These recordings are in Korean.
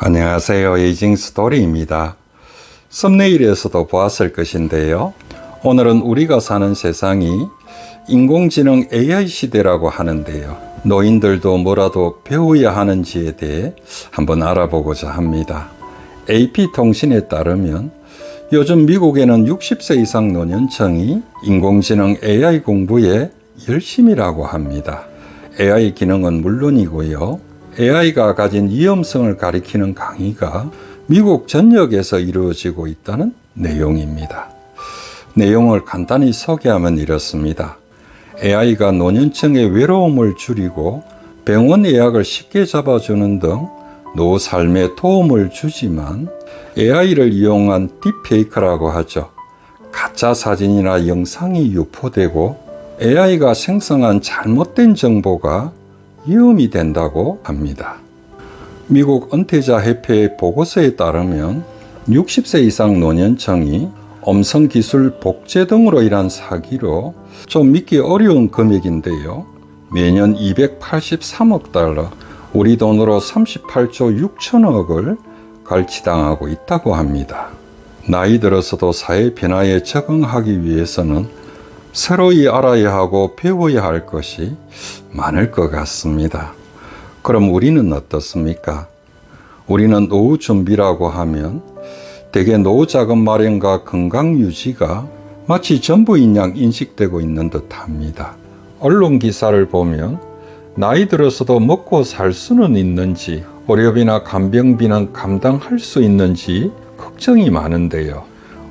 안녕하세요. 에이징 스토리입니다. 썸네일에서도 보았을 것인데요. 오늘은 우리가 사는 세상이 인공지능 AI 시대라고 하는데요. 노인들도 뭐라도 배워야 하는지에 대해 한번 알아보고자 합니다. AP통신에 따르면 요즘 미국에는 60세 이상 노년층이 인공지능 AI 공부에 열심이라고 합니다. AI 기능은 물론이고요. AI가 가진 위험성을 가리키는 강의가 미국 전역에서 이루어지고 있다는 내용입니다. 내용을 간단히 소개하면 이렇습니다. AI가 노년층의 외로움을 줄이고 병원 예약을 쉽게 잡아주는 등 노후 삶에 도움을 주지만 AI를 이용한 딥페이크라고 하죠. 가짜 사진이나 영상이 유포되고 AI가 생성한 잘못된 정보가 위험이 된다고 합니다. 미국 은퇴자 협회의 보고서에 따르면 60세 이상 노년층이 음성 기술 복제 등으로 인한 사기로 좀 믿기 어려운 금액인데요. 매년 283억 달러, 우리 돈으로 38조 6천억을 갈취당하고 있다고 합니다. 나이 들어서도 사회 변화에 적응하기 위해서는 새로이 알아야 하고 배워야 할 것이 많을 것 같습니다. 그럼 우리는 어떻습니까? 우리는 노후 준비라고 하면 대개 노후 자금 마련과 건강 유지가 마치 전부인 양 인식되고 있는 듯 합니다. 언론 기사를 보면 나이 들어서도 먹고 살 수는 있는지, 오렵이나 간병비는 감당할 수 있는지 걱정이 많은데요.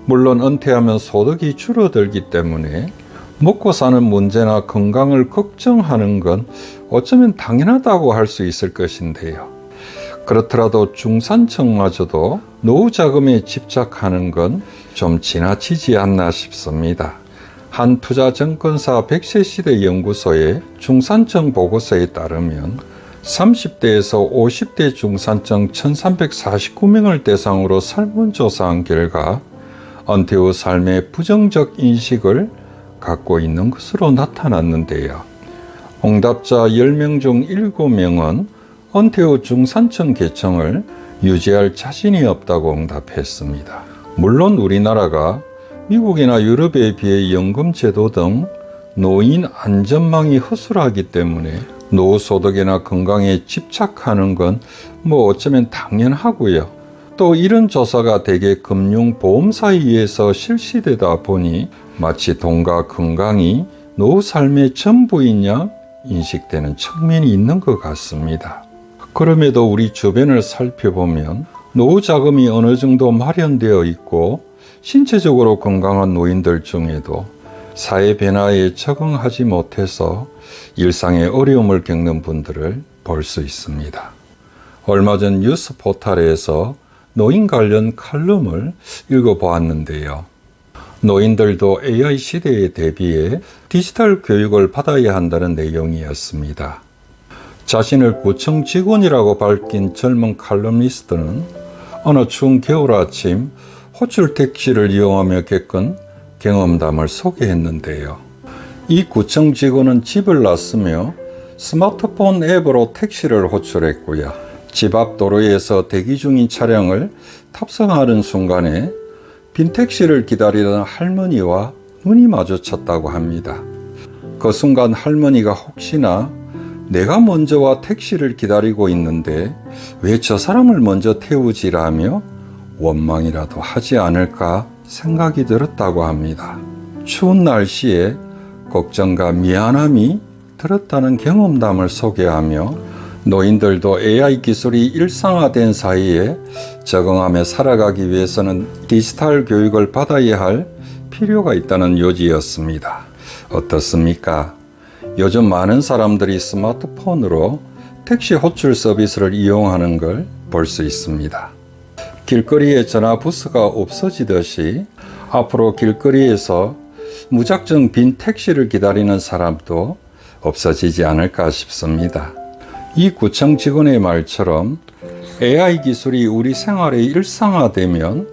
물론 은퇴하면 소득이 줄어들기 때문에 먹고 사는 문제나 건강을 걱정하는 건 어쩌면 당연하다고 할 수 있을 것인데요. 그렇더라도 중산층마저도 노후 자금에 집착하는 건 좀 지나치지 않나 싶습니다. 한 투자증권사 백세 시대 연구소의 중산층 보고서에 따르면 30대에서 50대 중산층 1349명을 대상으로 설문조사한 결과 은퇴 후 삶의 부정적 인식을 갖고 있는 것으로 나타났는데요. 응답자 10명 중 7명은 은퇴 후 중산층 계층을 유지할 자신이 없다고 응답했습니다. 물론 우리나라가 미국이나 유럽에 비해 연금 제도 등 노인 안전망이 허술하기 때문에 노후 소득이나 건강에 집착하는 건 뭐 어쩌면 당연하고요. 또 이런 조사가 대개 금융보험사에 의해서 실시되다 보니 마치 돈과 건강이 노후 삶의 전부인 양 인식되는 측면이 있는 것 같습니다. 그럼에도 우리 주변을 살펴보면 노후 자금이 어느 정도 마련되어 있고 신체적으로 건강한 노인들 중에도 사회 변화에 적응하지 못해서 일상의 어려움을 겪는 분들을 볼 수 있습니다. 얼마 전 뉴스 포털에서 노인 관련 칼럼을 읽어보았는데요. 노인들도 AI 시대에 대비해 디지털 교육을 받아야 한다는 내용이었습니다. 자신을 구청 직원이라고 밝힌 젊은 칼럼니스트는 어느 추운 겨울 아침 호출 택시를 이용하며 겪은 경험담을 소개했는데요. 이 구청 직원은 집을 났으며 스마트폰 앱으로 택시를 호출했고요. 집 앞 도로에서 대기 중인 차량을 탑승하는 순간에 빈 택시를 기다리던 할머니와 눈이 마주쳤다고 합니다. 그 순간 할머니가 혹시나 내가 먼저 와 택시를 기다리고 있는데 왜 저 사람을 먼저 태우지라며 원망이라도 하지 않을까 생각이 들었다고 합니다. 추운 날씨에 걱정과 미안함이 들었다는 경험담을 소개하며 노인들도 AI 기술이 일상화된 사이에 적응하며 살아가기 위해서는 디지털 교육을 받아야 할 필요가 있다는 요지였습니다. 어떻습니까? 요즘 많은 사람들이 스마트폰으로 택시 호출 서비스를 이용하는 걸 볼 수 있습니다. 길거리에 전화 부스가 없어지듯이 앞으로 길거리에서 무작정 빈 택시를 기다리는 사람도 없어지지 않을까 싶습니다. 이 구청 직원의 말처럼 AI 기술이 우리 생활에 일상화되면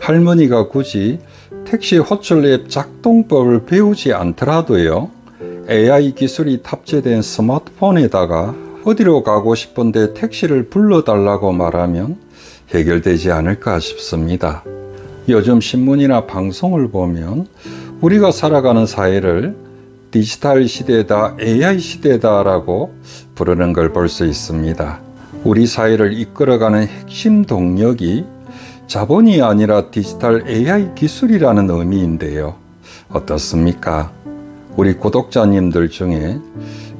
할머니가 굳이 택시 호출 앱 작동법을 배우지 않더라도요, AI 기술이 탑재된 스마트폰에다가 어디로 가고 싶은데 택시를 불러달라고 말하면 해결되지 않을까 싶습니다. 요즘 신문이나 방송을 보면 우리가 살아가는 사회를 디지털 시대다, AI 시대다라고 부르는 걸 볼 수 있습니다. 우리 사회를 이끌어가는 핵심 동력이 자본이 아니라 디지털 AI 기술이라는 의미인데요. 어떻습니까? 우리 구독자님들 중에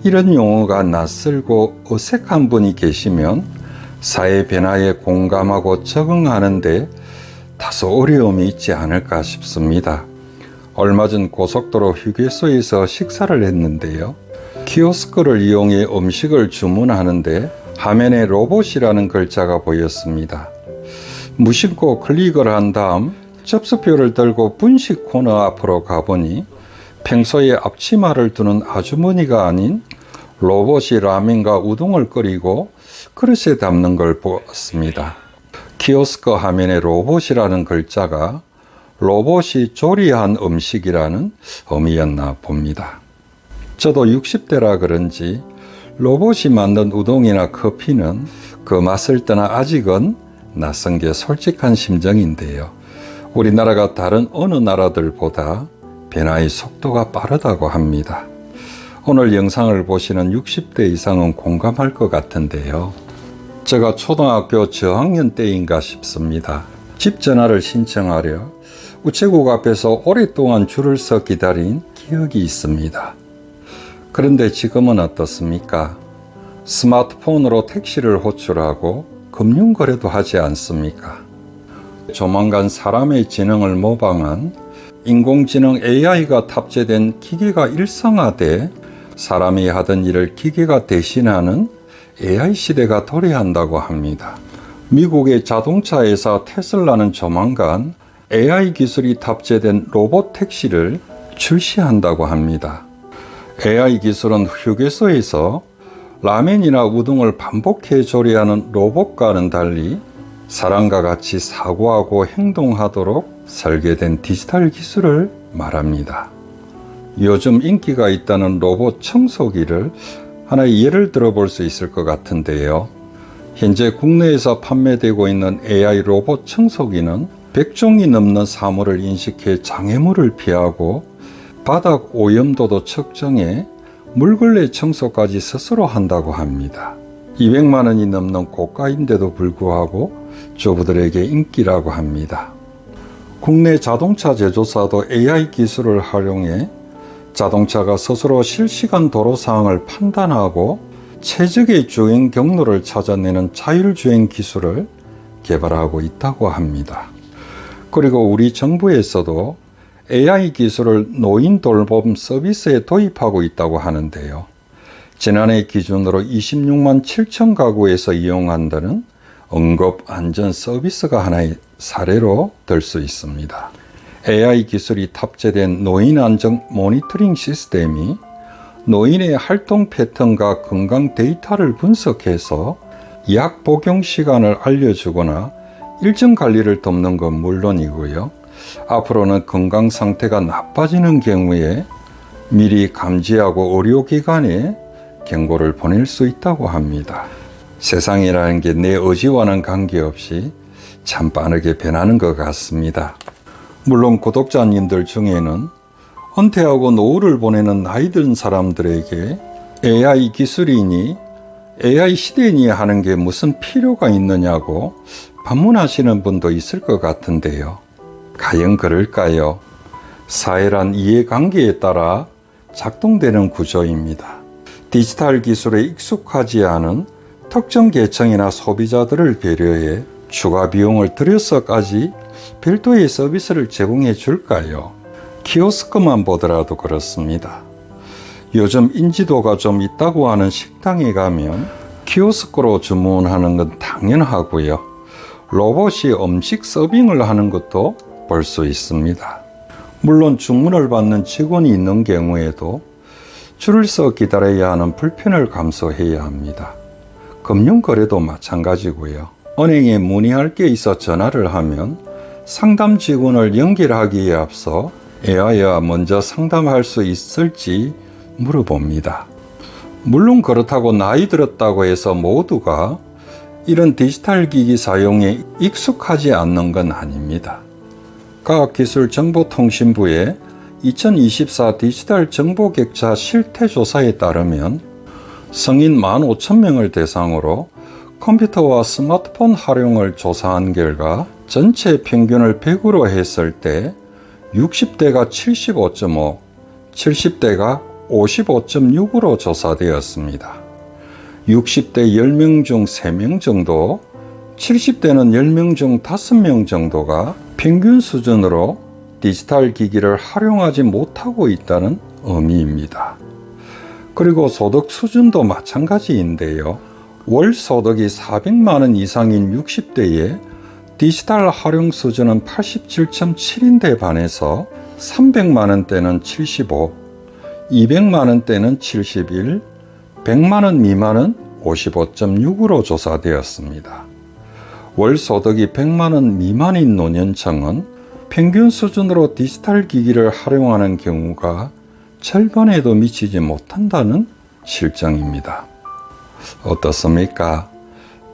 이런 용어가 낯설고 어색한 분이 계시면 사회 변화에 공감하고 적응하는데 다소 어려움이 있지 않을까 싶습니다. 얼마 전 고속도로 휴게소에서 식사를 했는데요. 키오스크를 이용해 음식을 주문하는데 화면에 로봇이라는 글자가 보였습니다. 무심코 클릭을 한 다음 접수표를 들고 분식 코너 앞으로 가보니 평소에 앞치마를 두는 아주머니가 아닌 로봇이 라면과 우동을 끓이고 그릇에 담는 걸 보았습니다. 키오스크 화면에 로봇이라는 글자가 로봇이 조리한 음식이라는 의미였나 봅니다. 저도 60대라 그런지 로봇이 만든 우동이나 커피는 그 맛을 떠나 아직은 낯선 게 솔직한 심정인데요. 우리나라가 다른 어느 나라들보다 변화의 속도가 빠르다고 합니다. 오늘 영상을 보시는 60대 이상은 공감할 것 같은데요. 제가 초등학교 저학년 때인가 싶습니다. 집 전화를 신청하려 우체국 앞에서 오랫동안 줄을 서 기다린 기억이 있습니다. 그런데 지금은 어떻습니까? 스마트폰으로 택시를 호출하고 금융거래도 하지 않습니까? 조만간 사람의 지능을 모방한 인공지능 AI가 탑재된 기계가 일상화돼 사람이 하던 일을 기계가 대신하는 AI 시대가 도래한다고 합니다. 미국의 자동차 회사 테슬라는 조만간 AI 기술이 탑재된 로봇 택시를 출시한다고 합니다. AI 기술은 휴게소에서 라면이나 우동을 반복해 조리하는 로봇과는 달리 사람과 같이 사고하고 행동하도록 설계된 디지털 기술을 말합니다. 요즘 인기가 있다는 로봇 청소기를 하나의 예를 들어볼 수 있을 것 같은데요. 현재 국내에서 판매되고 있는 AI 로봇 청소기는 100종이 넘는 사물을 인식해 장애물을 피하고 바닥 오염도도 측정해 물걸레 청소까지 스스로 한다고 합니다. 200만 원이 넘는 고가인데도 불구하고 주부들에게 인기라고 합니다. 국내 자동차 제조사도 AI 기술을 활용해 자동차가 스스로 실시간 도로 상황을 판단하고 최적의 주행 경로를 찾아내는 자율주행 기술을 개발하고 있다고 합니다. 그리고 우리 정부에서도 AI 기술을 노인 돌봄 서비스에 도입하고 있다고 하는데요. 지난해 기준으로 26만 7천 가구에서 이용한다는 응급 안전 서비스가 하나의 사례로 들수 있습니다. AI 기술이 탑재된 노인 안전 모니터링 시스템이 노인의 활동 패턴과 건강 데이터를 분석해서 약 복용 시간을 알려주거나 일정 관리를 돕는 건 물론이고요. 앞으로는 건강 상태가 나빠지는 경우에 미리 감지하고 의료기관에 경고를 보낼 수 있다고 합니다. 세상이라는 게 내 의지와는 관계없이 참 빠르게 변하는 것 같습니다. 물론 구독자님들 중에는 은퇴하고 노후를 보내는 나이 든 사람들에게 AI 기술이니 AI 시대니 하는 게 무슨 필요가 있느냐고 반문하시는 분도 있을 것 같은데요. 과연 그럴까요? 사회란 이해관계에 따라 작동되는 구조입니다. 디지털 기술에 익숙하지 않은 특정 계층이나 소비자들을 배려해 추가 비용을 들여서까지 별도의 서비스를 제공해 줄까요? 키오스크만 보더라도 그렇습니다. 요즘 인지도가 좀 있다고 하는 식당에 가면 키오스크로 주문하는 건 당연하고요. 로봇이 음식 서빙을 하는 것도 볼 수 있습니다. 물론 주문을 받는 직원이 있는 경우에도 줄을 서 기다려야 하는 불편을 감수해야 합니다. 금융거래도 마찬가지고요. 은행에 문의할 게 있어 전화를 하면 상담 직원을 연결하기에 앞서 AI와 먼저 상담할 수 있을지 물어봅니다. 물론 그렇다고 나이 들었다고 해서 모두가 이런 디지털 기기 사용에 익숙하지 않는 건 아닙니다. 과학기술정보통신부의 2024 디지털 정보격차 실태 조사에 따르면 성인 15,000명을 대상으로 컴퓨터와 스마트폰 활용을 조사한 결과 전체 평균을 100으로 했을 때 60대가 75.5, 70대가 55.6으로 조사되었습니다. 60대 10명 중 3명 정도, 70대는 10명 중 5명 정도가 평균 수준으로 디지털 기기를 활용하지 못하고 있다는 의미입니다. 그리고 소득 수준도 마찬가지인데요. 월 소득이 400만 원 이상인 60대의 디지털 활용 수준은 87.7인데 반해서 300만 원대는 75, 200만 원대는 71, 100만 원 미만은 55.6으로 조사되었습니다. 월 소득이 100만 원 미만인 노년층은 평균 수준으로 디지털 기기를 활용하는 경우가 절반에도 미치지 못한다는 실정입니다. 어떻습니까?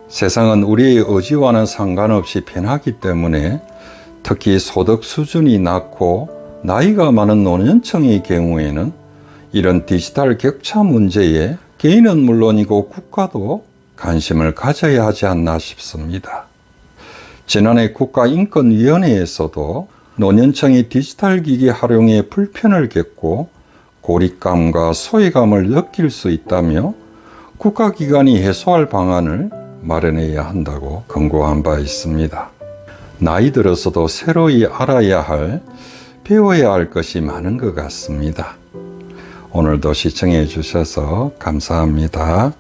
세상은 우리의 의지와는 상관없이 변하기 때문에 특히 소득 수준이 낮고 나이가 많은 노년층의 경우에는 이런 디지털 격차 문제에 개인은 물론이고 국가도 관심을 가져야 하지 않나 싶습니다. 지난해 국가인권위원회에서도 노년층이 디지털 기기 활용에 불편을 겪고 고립감과 소외감을 느낄 수 있다며 국가기관이 해소할 방안을 마련해야 한다고 권고한 바 있습니다. 나이 들어서도 새로이 알아야 할, 배워야 할 것이 많은 것 같습니다. 오늘도 시청해 주셔서 감사합니다.